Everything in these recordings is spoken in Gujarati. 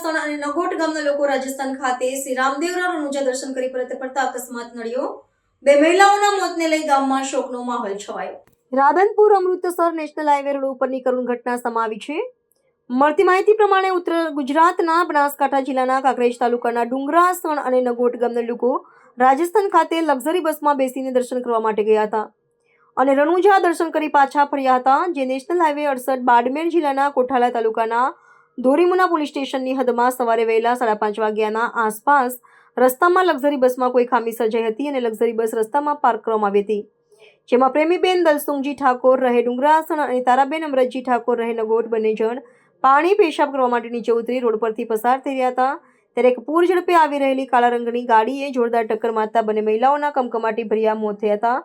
સણ અને નગોટ ગામના લોકો રાજસ્થાન ખાતે શ્રી રામદેવરા રણુજા દર્શન કરી પરત ફરતા અકસ્માત નડ્યો. બે મહિલાઓના મોતને લઈ ગામમાં શોકનો માહોલ છવાયો. Radhanpur Amritsar national highway road ઉપરની કરુણ ઘટના સમાવી છે. મળતી માહિતી પ્રમાણે ઉત્તર ગુજરાતના બનાસકાંઠા જિલ્લાના કાંકરેજ તાલુકાના ડુંગરા, સ્થળ અને નગોટ ગામના લોકો રાજસ્થાન ખાતે લક્ઝરી બસમાં બેસીને દર્શન કરવા માટે ગયા હતા. અને રણુજા દર્શન કરી પાછા ફર્યા હતા, જે નેશનલ હાઈવે અડસઠ બાડમેર જિલ્લાના કોઠાલા તાલુકાના ધોરીમુના પોલીસ સ્ટેશનની હદમાં સવારે વહેલા સાડા પાંચ વાગ્યાના આસપાસ રસ્તામાં લક્ઝરી બસમાં કોઈ ખામી સર્જાઈ હતી અને લક્ઝરી બસ રસ્તામાં પાર્ક કરવામાં આવી હતી. જેમાં પ્રેમીબેન દલસુંગજી ઠાકોર રહે ડુંગરાસણ અને તારાબેન અમરતજી ઠાકોર રહે નગોટ બંને જણ પાણી પેશાબ કરવા માટે નીચે ઉતરી રોડ પરથી પસાર થઈ રહ્યા હતા. ત્યારે એક પૂર ઝડપે આવી રહેલી કાળા રંગની ગાડીએ જોરદાર ટક્કર મારતા બંને મહિલાઓના કમકમાટી ભર્યા મોત થયા હતા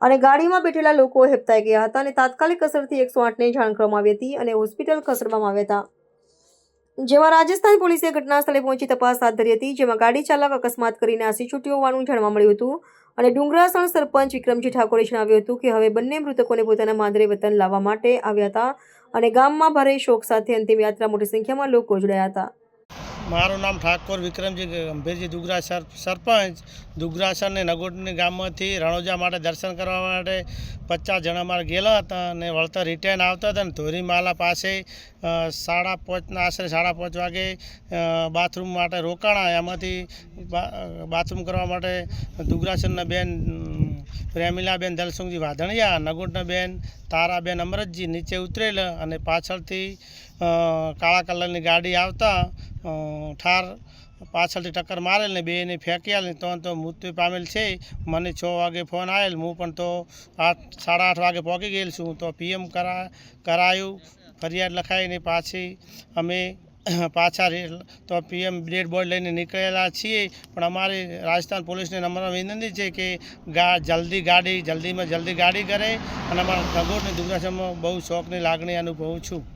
અને ગાડીમાં બેઠેલા લોકો હેપતાઈ ગયા હતા અને તાત્કાલિક અસરથી એકસો આઠને જાણ કરવામાં આવી હતી અને હોસ્પિટલ ખસેડવામાં આવ્યા હતા. જેમાં રાજસ્થાન પોલીસે ઘટના સ્થળે પહોંચી તપાસ હાથ ધરી હતી, જેમાં ગાડી ચાલક અકસ્માત કરીને નાસી છૂટ્યો હોવાનું જાણવા મળ્યું હતું. અને ડુંગરાસણ સરપંચ વિક્રમજી ઠાકોરે જણાવ્યું હતું કે હવે બંને મૃતકોને પોતાના માદરે વતન લાવવા માટે આવ્યા હતા અને ગામમાં ભારે શોક સાથે અંતિમ યાત્રા મોટી સંખ્યામાં લોકો જોડાયા હતા. મારું નામ ઠાકોર વિક્રમજી ગંભીરજી દુગરા સર, સરપંચ. દુગરાસર ને નગોટની ગામમાંથી રણોજા માટે દર્શન કરવા માટે પચાસ જણા મારે ગયેલા હતા અને વળતર રિટર્ન આવતા હતા ને ધોરીમાલા પાસે સાડા પાંચના આશરે સાડા પાંચ વાગે બાથરૂમ માટે રોકાણા. એમાંથી બાથરૂમ કરવા માટે દુગરાસરના બેન પ્રેમિલાબેન દલસુંગજી વાધણિયા નગોટના બેન તારાબેન અમરતજી નીચે ઉતરેલા અને પાછળથી કાળા કલરની ગાડી આવતા ઠાર પાછળથી ટક્કર મારેલ ને બેને ફેંક્યા ને તો તો મૃત્યુ પામેલ છે. મને છ વાગે ફોન આવેલ હું પણ તો આઠ, સાડા આઠ વાગે પહોંચી ગયેલ છું. તો પીએમ કરા, કરાયું. ફરિયાદ લખાઈને પાછી અમે પાછા તો પીએમ ડેડ બોર્ડ લઈને નીકળેલા છીએ. પણ અમારી રાજસ્થાન પોલીસને નંબર વિનંતી છે કે ગા, જલ્દી ગાડી, જલ્દીમાં જલ્દી ગાડી કરે. અને અમારા નગોરની દુર્ગાશામાં બહુ શોખની લાગણી અનુભવું છું.